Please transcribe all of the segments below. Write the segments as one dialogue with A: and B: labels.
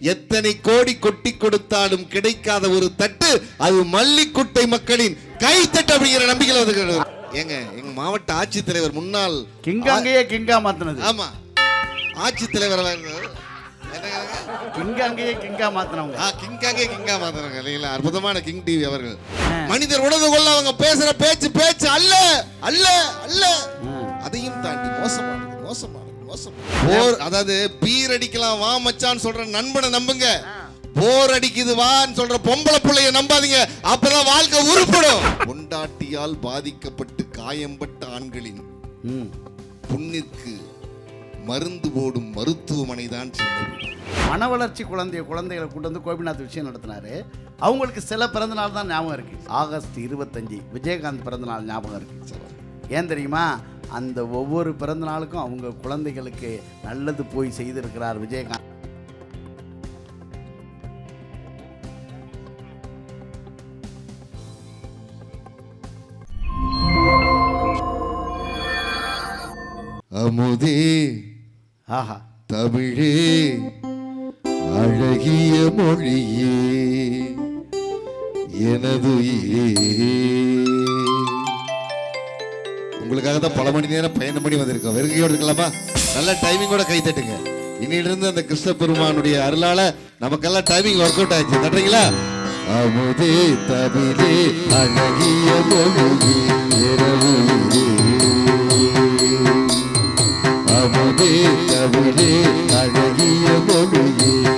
A: எத்தனை கோடி கொட்டி கொடுத்தாலும் கிடைக்காத ஒரு தட்டு அது மல்லிக்குட்டை மக்களின் கைத்தட்டு அப்படிங்கிற நம்பிக்கையில் வந்து ஏங்க எங்க மாவட்ட ஆட்சித்தலைவர் முன்னாள்
B: கிங்காங்கேயே கிங்கா மாத்தினது.
A: ஆமா. ஆட்சித்தலைவர்
B: கிங்காங்கேயே கிங்கா மாத்தினவங்க.
A: ஆ கிங்காங்கே கிங்கா மாத்துறாங்க இல்லைங்களா? அற்புதமான கிங் டிவி அவர்கள். மனிதர் உணர்ந்து கொள்ள அவங்க பேசுற பேச்சு பேச்சு அல்ல அல்ல அல்ல. அதையும் தாண்டி மோசமானது மோசமானது. போர் அதாவது பீர் அடிக்கலாம் வா மச்சான் சொல்ற நண்பனை நம்புங்க. போர் அடிக்குது வான்னு சொல்ற பொம்பளை புள்ளைய நம்பாதீங்க. அப்பதான் வாழ்க்கை உருப்படும். பொண்டாட்டியால் பாதிக்கப்பட்டு காயம்பட்ட ஆண்களின்
B: ம்.
A: புண்ணிற்கு மருந்து போடும் மருத்துவமனை தான்.
B: மன வளர்ச்சி குழந்தைய குழந்தைகளை கூட்டு வந்து கோபிநாத் விஷயம் நடத்தினாரு. அவங்களுக்கு சில பிறந்த நாள் தான் ஞாபகம் இருக்கு. ஆகஸ்ட் இருபத்தஞ்சு விஜயகாந்த் பிறந்த நாள் ஞாபகம் இருக்கு. ஏன் தெரியுமா? அந்த ஒவ்வொரு பிறந்த நாளுக்கும் அவங்க குழந்தைகளுக்கு நல்லது போய் செய்திருக்கிறார் விஜயகாந்த்.
A: அமுதே
B: ஆஹா.
A: தமிழே அழகிய மொழியே எனது உங்களுக்காக தான் பல மணி நேரம் பயணம் பண்ணி வந்திருக்கோம். வெறுங்கையோடு இருக்கலாமா? நல்ல டைமிங்கோட கை தட்டுங்க. இன்னிலிருந்து அந்த கிருஷ்ண பெருமானுடைய அருளால நமக்கெல்லாம் டைமிங் ஒர்க் அவுட் ஆச்சு தட்டுறீங்களா அமுதே தமிழே அழகிய மொழியே அமுதே தமிழே அழகிய மொழியே.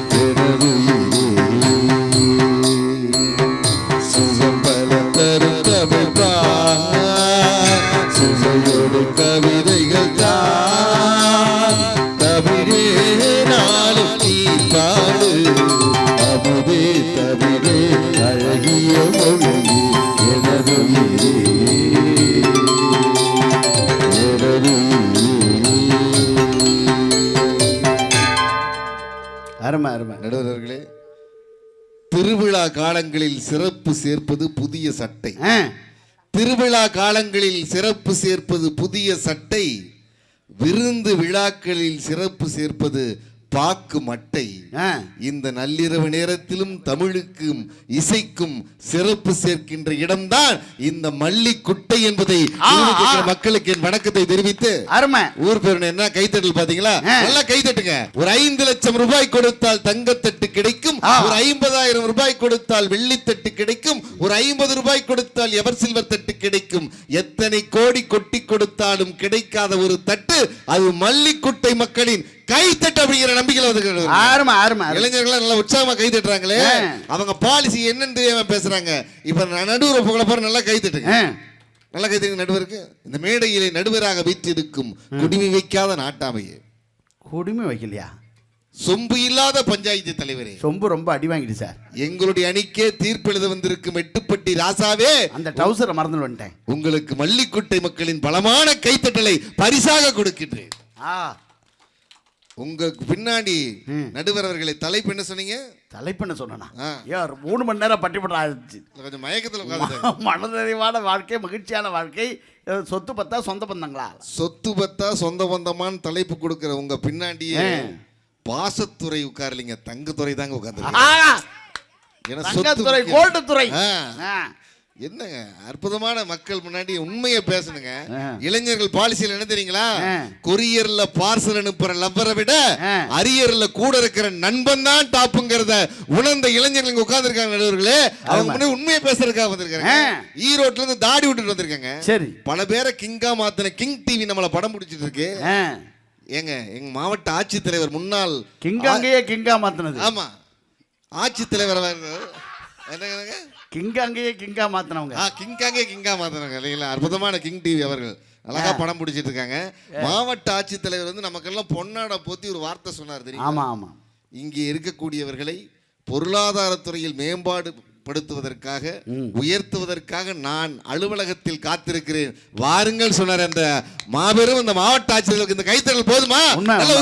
A: காலங்களில் சிறப்பு சேர்ப்பது புதிய சட்டை. திருவிழா காலங்களில் சிறப்பு சேர்ப்பது புதிய சட்டை. விருந்து விழாக்களில் சிறப்பு சேர்ப்பது பாக்கு மட்டை. இந்த நள்ளிரவு நேரத்திலும் தமிழுக்கும் இசைக்கும் சிறப்பு சேர்க்கின்ற இடம்தான் இந்த மல்லிக்குட்டை என்பதை. மக்களுக்கு என் வணக்கத்தை தெரிவித்து
B: அருமை
A: ஊர் பேர் என்ன கைத்தட்டல் பாத்தீங்களா. நல்லா கைத்தட்டுங்க ஒரு ஐந்து லட்சம் ரூபாய் கொடுத்தால் தங்கத்தட்டு கிடைக்கும். ஒரு ஐம்பதாயிரம் ரூபாய் கொடுத்தால் வெள்ளித்தட்டு கிடைக்கும் ஒரு ஐம்பது ரூபாய் கொடுத்தால் எவர் சில்வர் தட்டு கிடைக்கும் எத்தனை கோடி கொட்டி கொடுத்தாலும் கிடைக்காத ஒரு தட்டு அது மல்லிக்குட்டை மக்களின் கைத்தட்டு அப்படிங்கிற நம்பிக்கையில வந்து
B: அருமை அருமை அருமை.
A: இளைஞர்கள் நல்லா உற்சாகமா கை தட்டுறாங்களே. அவங்க பாலிசி என்னன்னு தெரியாம பேசுறாங்க. இப்ப நடுவர் புகழ போற நல்லா கை தட்டுங்க. நல்ல கைத்தறி நடுவருக்கு இந்த மேடையிலே நடுவராக வீற்றிருக்கும் குடிமை வைக்காத நாட்டாமையே.
B: கொடுமை வைக்கலையா?
A: சொம்பு இல்லாத பஞ்சாயத்து தலைவரே.
B: சொம்பு ரொம்ப அடி வாங்கிட்டு சார்.
A: எங்களுடைய அணிக்கே தீர்ப்பெழுத வந்திருக்கும் எட்டுப்பட்டி ராசாவே
B: அந்த டவுசரை மறந்து வந்துட்டேன்.
A: உங்களுக்கு மல்லிக்குட்டை மக்களின் பலமான கைத்தட்டலை பரிசாக கொடுக்கின்றேன்.
B: ஆ.
A: உங்க பின்னாடி. நடுவர் அவர்களை தலைப்பு என்ன சொன்னீங்க?
B: தலைப்புன்னு சொன்னா. ஏன் மூணு மணி நேரம் பட்டிப்பட்டு ஆயிடுச்சு
A: கொஞ்சம் மயக்கத்துல
B: மனநிறைவான வாழ்க்கை மகிழ்ச்சியான வாழ்க்கை. சொத்து பத்தா சொந்த பந்தங்களா?
A: சொத்து பத்தா சொந்த பந்தமான்னு தலைப்பு கொடுக்கிற உங்க பின்னாடியே. பாசத்துறை உட்காரலிங்க. தங்கத்துறை தாங்க உட்கார்ந்து
B: ஆ,
A: ஏன்னா
B: கோல்டு துறை
A: என்னங்க அற்புதமான மக்கள் முன்னாடி உண்மையை பேசணுங்க. இளைஞர்கள் பாலிசியில் என்ன தெரியுங்களா. கொரியர்ல பார்சல் அனுப்புற லவ்வரை விட. அரியர்ல கூட இருக்கிற நண்பன் தான் டாப்புங்கிறத உணர்ந்த இளைஞர்கள் இங்க உட்கார்ந்திருக்காங்க நடுவர்களே. அவங்க முன்னாடி உண்மையை பேசுறதுக்காக வந்திருக்காங்க. ஈரோட்ல இருந்து தாடி விட்டுட்டு வந்திருக்காங்க.
B: சரி.
A: பல பேரை கிங்கா மாத்தின கிங் டிவி நம்மள படம் பிடிச்சிட்டு இருக்கு. ஏங்க எங்க மாவட்ட ஆட்சித்தலைவர் முன்னாள்
B: கிங்காங்கேயே கிங்கா மாத்தினது.
A: ஆமா. ஆட்சித்தலைவர் என்னங்க?
B: கிங்காங்கேயே கிங்கா மாத்தினவங்க.
A: ஆ கிங்காங்கே கிங்கா மாத்தினாங்க இல்லைங்களா? அற்புதமான கிங் டிவி அவர்கள். அழகா படம் பிடிச்சிட்டு இருக்காங்க. மாவட்ட ஆட்சித்தலைவர் வந்து நமக்கெல்லாம் பொன்னாட போத்தி ஒரு வார்த்தை சொன்னார் தெரியும்
B: ஆமா ஆமா.
A: இங்கே இருக்கக்கூடியவர்களை பொருளாதாரத்துறையில் மேம்பாடு படுத்துவதற்காக உயர்த்துவதற்காக நான் அலுவலகத்தில் காத்திருக்கிறேன். வாருங்கள் சொன்னார் அந்த மாபெரும் அந்த மாவட்ட ஆட்சியர்களுக்கு இந்த கைத்தட்டல் போதுமா.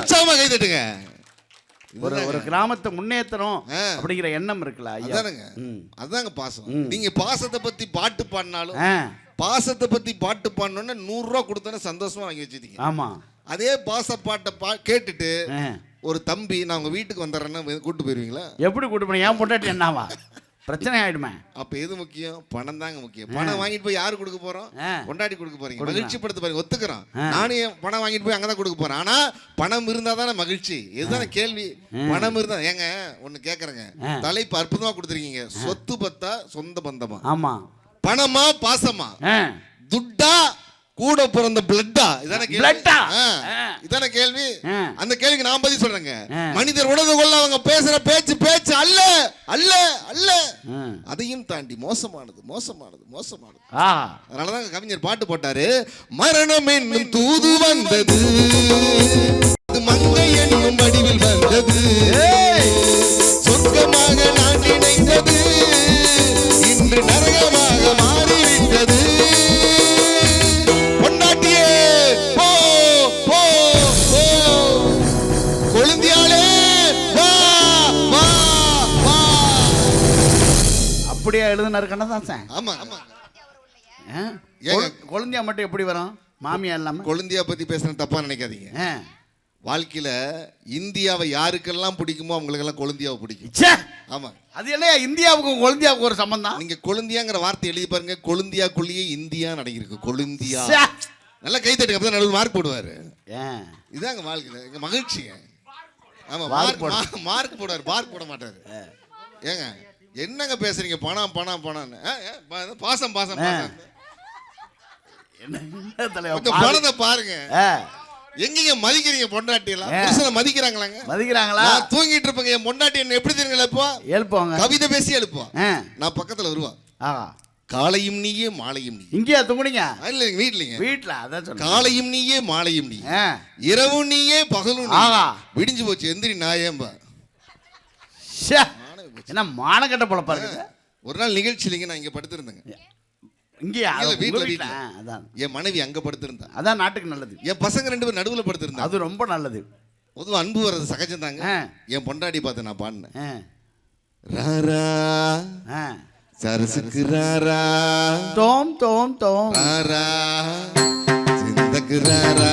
A: உற்சாகமா கைத்தட்டுங்க
B: ஒரு ஒரு கிராமத்தை முன்னேற்றணும். அப்படிங்கிற எண்ணம் இருக்குல்ல
A: அதானுங்க. அதாங்க பாசம். நீங்க பாசத்தை பத்தி பாட்டு பாடினாலும் பாசத்தை பத்தி பாட்டு பாடணும்னு நூறு ரூபா கொடுத்தோன்னே சந்தோஷமா வாங்கி வச்சுட்டீங்க.
B: ஆமா.
A: அதே பாச பாட்டை பா கேட்டுட்டு ஒரு தம்பி நான் உங்க வீட்டுக்கு வந்துடுறேன்னா கூட்டு போயிருவீங்களா?
B: எப்படி கூட்டு போன ஏன் பொண்டாட்டி என்னவா? பிரச்சனை ஆயிடுமே
A: அப்ப எது முக்கியம்? பணம் தாங்க முக்கியம். பணம் வாங்கிட்டு போய் யாரு கொடுக்க போறோம். கொண்டாடி கொடுக்க போறீங்க. மகிழ்ச்சி படுத்த பாருங்க. ஒத்துக்கிறோம். நானும் என் பணம் வாங்கிட்டு போய் அங்கதான் கொடுக்க போறேன். ஆனா பணம் இருந்தா தானே மகிழ்ச்சி. இதுதானே கேள்வி. பணம் இருந்தா ஏங்க ஒண்ணு கேக்குறேங்க. தலைப்பு அற்புதமா கொடுத்துருக்கீங்க. சொத்து பத்தா சொந்த பந்தமா?
B: ஆமா.
A: பணமா பாசமா? துட்டா கூட பிறந்த பிளட்டா இதானே. ஆ. இதானே கேள்வி. அந்த கேள்விக்கு நான் பதில் சொல்றேங்க. மனிதர் உணர்ந்து கொள்ள அவங்க பேசுற பேச்சு பேச்சு அல்ல அல்ல அல்ல. அதையும் தாண்டி மோசமானது மோசமானது மோசமானது. அதனாலதான் கவிஞர் பாட்டு போட்டாரு. மரணம் என்னும் தூது வந்தது. மங்கை என்னும் வடிவில் வந்தது.
B: எழுதுனாரு கண்ணதாசன்.
A: ஆமா.
B: கொழுந்தியா மட்டும் எப்படி வரும்? மாமியா இல்லாம?
A: கொழுந்தியா பத்தி பேசுறேன் தப்பா நினைக்காதீங்க. வாழ்க்கையில இந்தியாவை யாருக்கெல்லாம் பிடிக்குமோ அவங்களுக்கெல்லாம் கொழுந்தியாவை பிடிக்கும்! ஆமா.
B: அது என்ன இந்தியாவுக்கும் கொழுந்தியாவுக்கும் ஒரு சம்பந்தம்?
A: நீங்க கொழுந்தியாங்கிற வார்த்தை எழுதி பாருங்க. கொழுந்தியாக்குள்ளேயே இந்தியா அடங்கியிருக்கு கொழுந்தியா! நல்லா கை தட்டுங்க. அப்பதான் நடுவில் மார்க் போடுவாரு. இதாங்க வாழ்க்கையில. எங்க மகிழ்ச்சிங்க. ஆமா மார்க் மார்க் போடுவார். மார்க் போட மாட்டாரு. ஏங்க? என்னங்க பேசுறீங்க? பணம் பணம் பணம்னு. பாசம் பாசம். பணத்தை பாருங்க. எங்கீங்க மதிக்கிறீங்க பொண்டாட்டி எல்லாம். புருஷனை மதிக்கிறாங்களாங்க.
B: மதிக்கிறாங்களா?
A: நான் தூங்கிட்டு இருப்பேங்க. என் பொண்டாட்டி என்ன எப்படி தெரியுங்களா இப்போ?
B: எழுப்புவாங்க.
A: கவிதை பேசி எழுப்புவான்
B: ஆ.
A: நான் பக்கத்துல வருவான்
B: ஆ.
A: காலையும் நீயே மாலையும் நீ
B: இங்கேயா தூங்குனீங்க?
A: இல்ல வீட்லங்க
B: வீட்டுல அதான்
A: காலையும் நீயே மாலையும் நீ. இரவும் நீயே பகலும். விடிஞ்சு போச்சு எந்திரி நாயேம்பா
B: ச்சே! என்ன மானக்கட்ட பொழப்பா இருக்குது
A: ஒரு நாள் நிகழ்ச்சியிலங்க நான் இங்க படுத்திருந்தேங்க.
B: இங்கேயா? வீட்டுல? அதான்.
A: என் மனைவி அங்க படுத்திருந்தா.
B: அதான் நாட்டுக்கு நல்லது.
A: என் பசங்க ரெண்டு பேரும் நடுவுல படுத்திருந்தா.
B: அது ரொம்ப நல்லது.
A: பொதுவா அன்பு வர்றது சகஜம் தாங்க. என் பொண்டாட்டி பார்த்து நான் பாடினேன். ராரா. சரசுக்கு ராரா.
B: தோம் தோம் தோம்.
A: ராரா. சிந்தக்கு ராரா.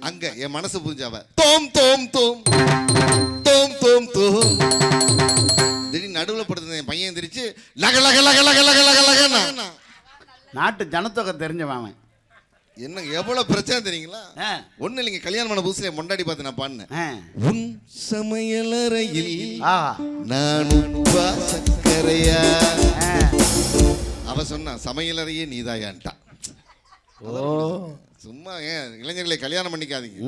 A: அங்க என் மனசு புரிஞ்சாவ தோம் தோம் தோம். தோம் தோம். திடீர்னு நடுவுல படுத்து என் பையன் எந்திரிச்சு லக லக லக லக லக லக லகன்னா?
B: நாட்டு ஜனத்தொகை தெரிஞ்சவன் அவன்.
A: என்ன எவ்வளவு பிரச்சனை தெரியுங்களா. ஒண்ணு இல்லைங்க கல்யாணம் பண்ண புதுசுல பொண்டாட்டி பார்த்து நான்
B: ஆ.
A: உன் சமையலறையில் நான் உப்பா சக்கரையா. அவ சொன்னா சமையலறையே நீதாயான்ட்டா. சும்மா ஏன் இளைஞர்களை கல்யாணம் பண்ணிக்காதீங்க.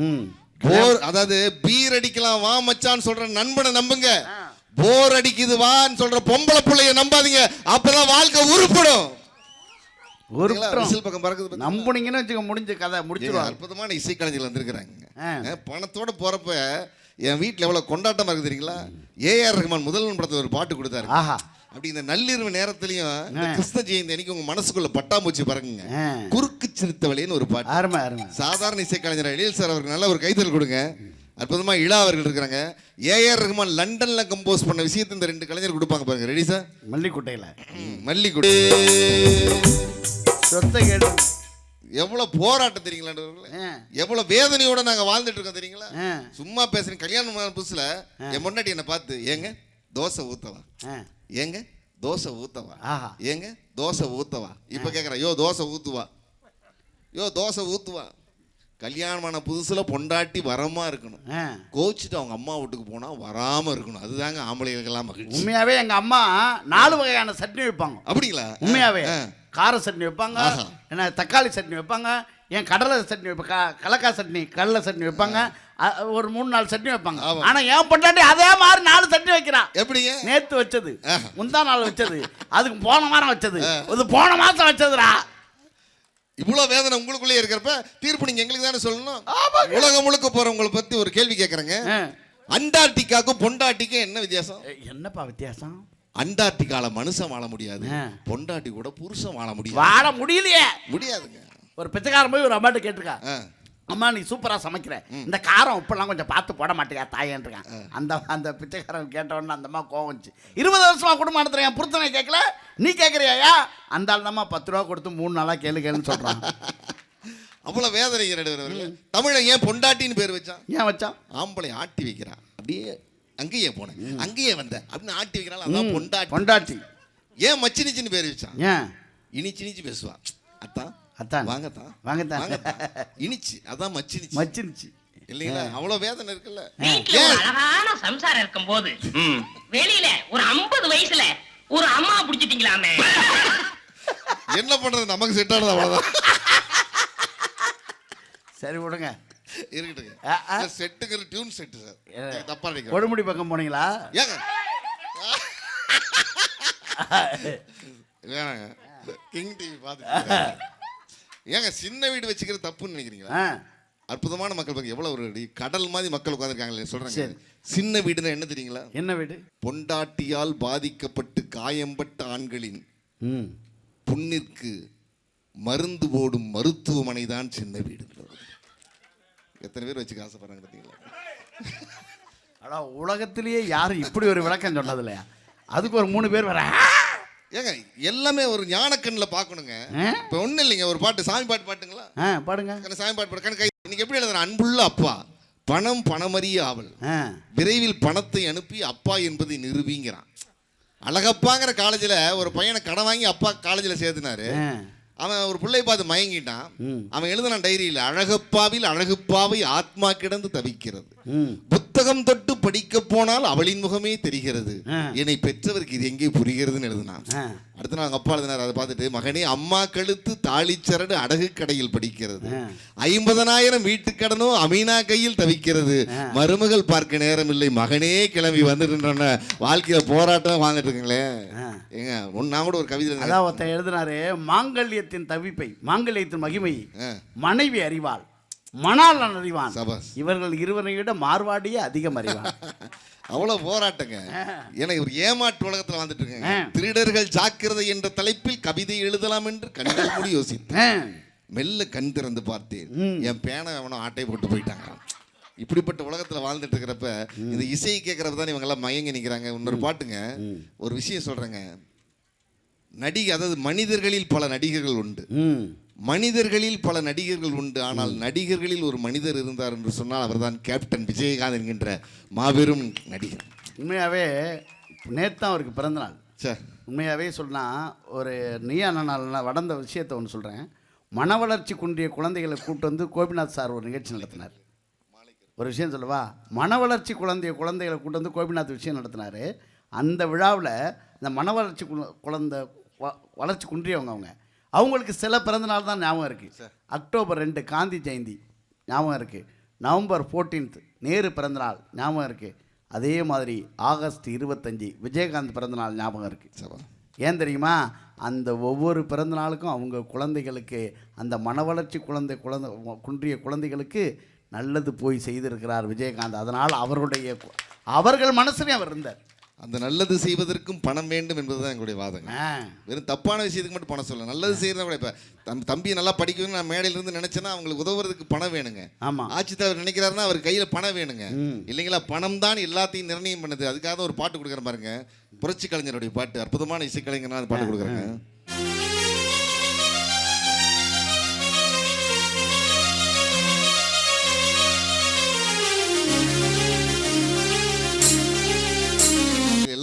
A: போர் அதாவது பீர் அடிக்கலாம் வா மச்சான்னு சொல்ற நண்பனை நம்புங்க. போர் அடிக்குது வான்னு சொல்ற பொம்பளை புள்ளைய நம்பாதீங்க. அப்பதான் வாழ்க்கை உருப்படும்.
B: ஒரு
A: பக்கம் பறக்குது?
B: நம்புனீங்கன்னு வச்சுக்க முடிஞ்ச கதை முடிச்சிருவாங்க
A: அற்புதமான இசைக்கலைஞர்கள் வந்திருக்கிறாங்க. பணத்தோட போறப்ப என் வீட்ல எவ்வளவு கொண்டாட்டமா இருக்கு தெரியுங்களா? ஏஆர் ரஹ்மான் முதல்வன் படத்துல ஒரு பாட்டு கொடுத்தாரு.
B: ஆஹா.
A: அப்படி இந்த நள்ளிரவு நேரத்திலையும் இந்த கிருஷ்ண ஜெயந்தி அன்னைக்கு உங்க மனசுக்குள்ள பட்டாம்பூச்சி பறக்குங்க. குறுக்கு சிறுத்தவளைன்னு ஒரு பாட்டு.
B: அருமை அருமை.
A: சாதாரண இசைக்கலைஞர் எழில் சார் அவருக்கு நல்ல ஒரு கைத்தல் கொடுங்க. அற்புதமா இளா அவர்கள் இருக்கிறாங்க. ஏஆர் ரஹ்மான் லண்டன்ல கம்போஸ் பண்ண விஷயத்தை இந்த ரெண்டு கலைஞர் கொடுப்பாங்க பாருங்க. Ready sir
B: மல்லிக்குட்டையில்.
A: மல்லிகுடி
B: சொத்தை கேட்டு
A: எவ்வளவு போராட்டம் தெரியுங்களா. எவ்வளவு வேதனையோட நாங்க வாழ்ந்துட்டு இருக்கோம் தெரியுங்களா. சும்மா பேசுறேன். கல்யாணம் புதுசுல என் முன்னாடி என்ன பார்த்து ஏங்க தோசை
B: ஆ.
A: ஏங்க? தோசை
B: ஆஹா.
A: ஏங்க? தோசை ஊத்தவா? இப்ப கேக்குறேன். யோ தோசை ஊத்துவா? யோ தோசை ஊத்துவா? கல்யாணமான புதுசுல பொண்டாட்டி வரமா இருக்கணும். கோச்சிட்டு அவங்க அம்மா வீட்டுக்கு போனா வராம இருக்கணும். அதுதாங்க ஆம்பளைகளுக்கெல்லாம் மகிழ்ச்சி.
B: உண்மையாவே எங்க அம்மா நாலு வகையான சட்னி வைப்பாங்க.
A: அப்படிங்களா?
B: உண்மையாவே.
A: ஆ.
B: கார சட்னி வைப்பாங்க. என்ன தக்காளி சட்னி வைப்பாங்க ஏன் கடலை சட்னி வைப்பாங்க கலக்காய் சட்னி கடலை சட்னி வைப்பாங்க ஒரு மூணு நாலு சட்னி வைப்பாங்க. ஆனா ஏன் பொண்டாட்டி அதே மாதிரி நாலு சட்னி வைக்கிறான்
A: எப்படிங்க?
B: நேத்து வச்சது. முந்தா நாள் வச்சது. அதுக்கு போன வாரம் வச்சது. இது போன மாசம் வச்சதுடா.
A: இவ்வளவு வேதனை உங்களுக்குள்ளே இருக்கிறப்ப தீர்ப்பு நீங்க எங்களுக்கு தானே சொல்லணும். உலகம் முழுக்க போறவங்களை பத்தி ஒரு கேள்வி கேட்கறேங்க. அண்டார்டிகாக்கும் பொண்டாட்டிக்கும் என்ன வித்தியாசம்?
B: என்னப்பா வித்தியாசம்?
A: அண்டார்டிகால மனுஷன் வாழ முடியாது. பொண்டாட்டி கூட புருஷன் வாழ முடியாது.
B: வாழ முடியலையே.
A: முடியாதுங்க.
B: ஒரு பிச்சைக்காரன் போய் ஒரு அம்மாட்ட கேட்டிருக்கா. அம்மா நீ சூப்பரா சமைக்கிற. இந்த காரம் உப்பெல்லாம் கொஞ்சம் பார்த்து போட மாட்டியா தாயேன்றான். அந்த அந்த பிச்சைக்காரன் கேட்டவொடனே அந்த அம்மா கோவம் வந்துச்சு. இருபது வருஷமா குடும்பம் நடத்துறேன் என் புருத்தனை கேட்கல. நீ கேட்குறியா அந்த ஆள் பத்து ரூபா கொடுத்து மூணு நாளா கேளு கேளுன்னு சொல்றான்.
A: அவ்வளவு வேதனை நடுவர் தமிழன் ஏன் பொண்டாட்டின்னு பேர் வச்சான்?
B: ஏன் வச்சான்?
A: ஆம்பளை ஆட்டி வைக்கிறான். அப்படியே அங்கேயே போனேன். அங்கேயே வந்த அப்படின்னு ஆட்டி வைக்கிறாள் அதான் பொண்டாட்டி.
B: பொண்டாட்டி.
A: ஏன் மச்சினிச்சின்னு பேர் வச்சான்?
B: ஏன்?
A: இனிச்சு இனிச்சு பேசுவா. அத்தான். வாங்கத்தான்.
B: வாங்கத்தான்.
A: இனிச்சு. அதான் மச்சினிச்சு.
B: மச்சிருச்சு
A: இல்லைங்களா? அவ்வளவு வேதனை இருக்குல்ல.
C: அழகான சம்சாரம் இருக்கும் போது வெளியில ஒரு ஐம்பது வயசுல ஒரு அம்மா புடிச்சிட்டீங்களாமே.
A: என்ன பண்றது? நமக்கு செட் ஆனது அவ்வளவுதான்.
B: சரி விடுங்க.
A: இருக்கட்டுங்க. செட்டுங்கிற டியூன் செட்டு சார். தப்பா நினைக்கிறேன்.
B: கொடுமுடி பக்கம் போனீங்களா?
A: ஏங்க. வேணாங்க. கிங் டிவி பார்த்துட்டு ஏங்க சின்ன வீடு வச்சுக்கிறது தப்புன்னு நினைக்கிறீங்களா? அற்புதமான மக்கள் பாருங்க எவ்வளவு ஒரு கடல் மாதிரி மக்கள் உட்காந்துருக்காங்களே சொல்றாங்க.
B: சரி.
A: சின்ன வீடுன்னா என்ன தெரியுங்களா?
B: என்ன வீடு?
A: பொண்டாட்டியால் பாதிக்கப்பட்டு காயம்பட்ட ஆண்களின் புண்ணிற்கு மருந்து போடும் மருத்துவமனை தான் சின்ன வீடு. எத்தனை பேர் வச்சுக்க ஆசைப்படுறாங்க பார்த்தீங்களா
B: அடா உலகத்திலேயே யாரும் இப்படி ஒரு விளக்கம் சொன்னது இல்லையா அதுக்கு ஒரு மூணு பேர் வர
A: ஏங்க எல்லாமே ஒரு ஞானக்கண்ணில் பார்க்கணுங்க? இப்போ ஒன்றும் இல்லைங்க ஒரு பாட்டு சாமி பாட்டு பாட்டுங்களா?
B: ஆ பாடுங்க.
A: கண்ணு சாமி பாட்டு பாடு கண்ணு கை இன்னைக்கு எப்படி எழுதுறேன்? அன்புள்ள அப்பா பணம் பணமறிய ஆவல். விரைவில் பணத்தை அனுப்பி அப்பா என்பதை நிரூபிங்கிறான். அழகப்பாங்கிற காலேஜில் ஒரு பையனை கடன் வாங்கி அப்பா காலேஜில் சேர்த்துனாரு. அவன் ஒரு பிள்ளை பார்த்து மயங்கிட்டான். அவன் எழுதினான் டைரியில் அழகப்பாவில் அழகுப்பாவை ஆத்மா கிடந்து தவிக்கிறது. புத்தகம் தொட்டு படிக்க போனால் அவளின் முகமே தெரிகிறது. என்னை பெற்றவருக்கு இது எங்கே புரிகிறதுன்னு எழுதினான் அடுத்த நாள் அப்பா எழுதினார் அதை பார்த்துட்டு மகனே அம்மா கழுத்து தாளிச்சரடு அடகு கடையில் படிக்கிறது. ஐம்பதனாயிரம் வீட்டுக்கடனோ அமீனா கையில் தவிக்கிறது. மருமகள் பார்க்க நேரம் இல்லை மகனே கிளம்பி வந்துட்டு வாழ்க்கையில போராட்டம் வாழ்ந்துட்டு இருக்குங்களே. ஏங்க நான் கூட ஒரு கவிதை.
B: அதான் ஒருத்தன் எழுதினாரு மாங்கல்யத்தின் தவிப்பை மாங்கல்யத்தின் மகிமை. மனைவி அறிவாள் மணாளன் அறிவான். இவர்கள் இருவரை விட மார்வாடியே அதிகம் அறிவான்.
A: அவ்வளவு போராட்டங்க. ஏன்னா ஒரு ஏமாற்று உலகத்துல வந்துட்டு இருக்கேங்க. திருடர்கள் ஜாக்கிரதை என்ற தலைப்பில் கவிதை எழுதலாம் என்று கண்கள் மூடி யோசித்தேன். மெல்ல கண் திறந்து பார்த்தேன். என் பேனை அவனும் ஆட்டை போட்டு போயிட்டாங்க இப்படிப்பட்ட உலகத்துல வாழ்ந்துட்டு இருக்கிறப்ப இந்த இசையை கேட்கறப்ப தான் இவங்க எல்லாம் மயங்கி நிக்கிறாங்க. இன்னொரு பாட்டுங்க. ஒரு விஷயம் சொல்றேங்க. நடிகை அதாவது மனிதர்களில் பல நடிகர்கள் உண்டு. மனிதர்களில் பல நடிகர்கள் உண்டு. ஆனால் நடிகர்களில் ஒரு மனிதர் இருந்தார் என்று சொன்னால் அவர்தான் கேப்டன் விஜயகாந்த் என்கின்ற மாபெரும் நடிகர்.
B: உண்மையாகவே நேற்று அவருக்கு பிறந்தநாள்
A: சார்
B: உண்மையாகவே சொன்னால் ஒரு நீயா நாள் வளர்ந்த விஷயத்தை ஒன்று சொல்கிறேன் மன வளர்ச்சி குன்றிய குழந்தைகளை கூட்டு வந்து கோபிநாத் சார் ஒரு நிகழ்ச்சி நடத்தினார். ஒரு விஷயம் சொல்லவா? மன வளர்ச்சி குழந்தைய குழந்தைகளை கூட்டு வந்து கோபிநாத் விஷயம் நடத்தினார். அந்த விழாவில் இந்த மன வளர்ச்சி குழந்தை வ- வளர்ச்சி குன்றியவங்க அவங்க. அவங்களுக்கு சில பிறந்தநாள் தான் ஞாபகம் இருக்குது அக்டோபர் ரெண்டு காந்தி ஜெயந்தி ஞாபகம் இருக்குது நவம்பர் ஃபோர்டீன்த் நேரு பிறந்தநாள் ஞாபகம் இருக்குது அதே மாதிரி ஆகஸ்ட் இருபத்தஞ்சி விஜயகாந்த் பிறந்தநாள் ஞாபகம் இருக்குது ஏன் தெரியுமா? அந்த ஒவ்வொரு பிறந்த நாளுக்கும் அவங்க குழந்தைகளுக்கு அந்த மன வளர்ச்சி குழந்தை குழந்தை குன்றிய குழந்தைகளுக்கு நல்லது போய் செய்திருக்கிறார் விஜயகாந்த். அதனால் அவருடைய அவர்கள் மனசுலையும் அவர் இருந்தார்.
A: அந்த நல்லது செய்வதற்கும் பணம் வேண்டும் என்பதுதான் எங்களுடைய
B: ஆ.
A: வெறும் தப்பான விஷயத்துக்கு மட்டும் பணம் சொல்லலாம் நல்லது செய்யறதா கூட இப்போ தம் தம்பி நல்லா படிக்கணும்னு நான் மேடையில இருந்து நினைச்சேன்னா அவங்களுக்கு உதவுறதுக்கு பணம் வேணுங்க.
B: ஆமாம்
A: ஆட்சி தலைவர் நினைக்கிறாருன்னா அவர் கையில் பணம் வேணுங்க. இல்லைங்களா? பணம் தான் எல்லாத்தையும் நிர்ணயம் பண்ணுது. அதுக்காக ஒரு பாட்டு கொடுக்குறேன் பாருங்க. புரட்சி கலைஞருடைய பாட்டு அற்புதமான இசைக்கலைஞர் அந்த பாட்டு கொடுக்குறேங்க.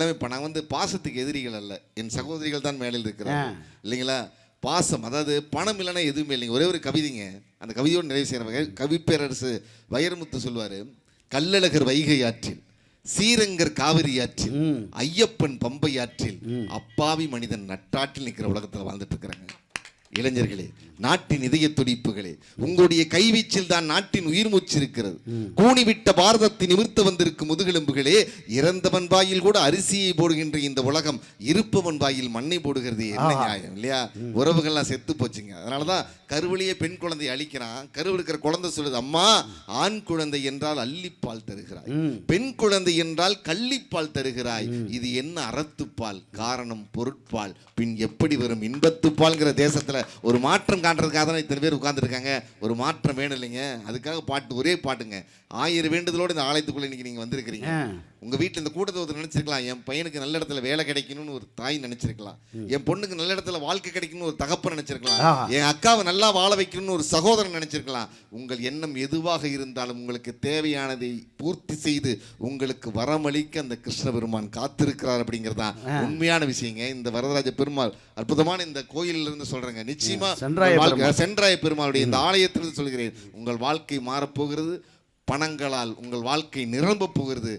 A: எல்லாமே இப்போ நான் வந்து பாசத்துக்கு எதிரிகள் அல்ல. என் சகோதரிகள் தான் மேலில் இருக்கிறாங்க
B: ஆ.
A: இல்லைங்களா? பாசம் அதாவது பணம் இல்லைன்னா எதுவுமே இல்லைங்க. ஒரே ஒரு கவிதைங்க. அந்த கவிதையோடு நிறைவு செய்கிறவங்க கவிப்பேரரசு வைரமுத்து சொல்வார் கல்லழகர் வைகை ஆற்றில் சீரங்கர் காவிரி ஆற்றில். ஐயப்பன் பம்பை ஆற்றில் அப்பாவி மனிதன் நட்டாற்றில் நிற்கிற உலகத்தில் வாழ்ந்துட்டு இருக்கிறாங்க. இளைஞர்களே நாட்டின் இதய துடிப்புகளே உங்களுடைய கைவீச்சில் தான் நாட்டின் உயிர் மூச்சு இருக்கிறது கூணிவிட்ட பாரதத்தை நிமிர்த்த வந்திருக்கும் முதுகெலும்புகளே இறந்தவன் வாயில் கூட அரிசியை போடுகின்ற இந்த உலகம் இருப்பவன் வாயில் மண்ணை போடுகிறது என்ன நியாயம் இல்லையா? உறவுகள்லாம் செத்து போச்சுங்க. அதனாலதான் கருவிலேயே பெண் குழந்தை அழிக்கிறான். கருவு இருக்கிற குழந்தை சொல்லுது அம்மா ஆண் குழந்தை என்றால் அள்ளிப்பால் தருகிறாய். பெண் குழந்தை என்றால் கள்ளிப்பால் தருகிறாய். இது என்ன அறத்துப்பால் காரணம் பொருட்பால். பின் எப்படி வரும் இன்பத்துப்பால்ங்கிற தேசத்துல ஒரு மாற்றம் காட்டுறதுக்காக தான் இத்தனை பேர் உட்காந்துருக்காங்க ஒரு மாற்றம் வேணும் இல்லைங்க. அதுக்காக பாட்டு ஒரே பாட்டுங்க. ஆயிரம் வேண்டுதலோடு இந்த ஆலயத்துக்குள்ள இன்னைக்கு நீங்க வந்திருக்கிறீங்க.
B: ஆ.
A: உங்க வீட்டில் இந்த கூட்டத்தை ஒருத்தர் நினைச்சிருக்கலாம். என் பையனுக்கு நல்ல இடத்துல வேலை கிடைக்கணும்னு ஒரு தாய் நினைச்சிருக்கலாம். என் பொண்ணுக்கு நல்ல இடத்துல வாழ்க்கை கிடைக்கணும்னு ஒரு தகப்பன் நினைச்சிருக்கலாம். என் அக்காவை நல்லா வாழ வைக்கணும்னு ஒரு சகோதரன் நினைச்சிருக்கலாம். உங்கள் எண்ணம் எதுவாக இருந்தாலும் உங்களுக்கு தேவையானதை பூர்த்தி செய்து உங்களுக்கு வரமளிக்க அந்த கிருஷ்ண பெருமான் காத்திருக்கிறார் அப்படிங்கிறதா உண்மையான விஷயங்க. இந்த வரதராஜ பெருமாள் அற்புதமான இந்த கோயில்ல இருந்து சொல்றேங்க. நிச்சயமா
B: சென்றாய
A: உங்கள் வாழ்க்கை- சென்றாய பெருமாளுடைய இந்த ஆலயத்திலிருந்து சொல்கிறேன். உங்கள் வாழ்க்கை மாறப்போகிறது. பணங்களால் உங்கள் வாழ்க்கை நிரம்பப் போகிறது.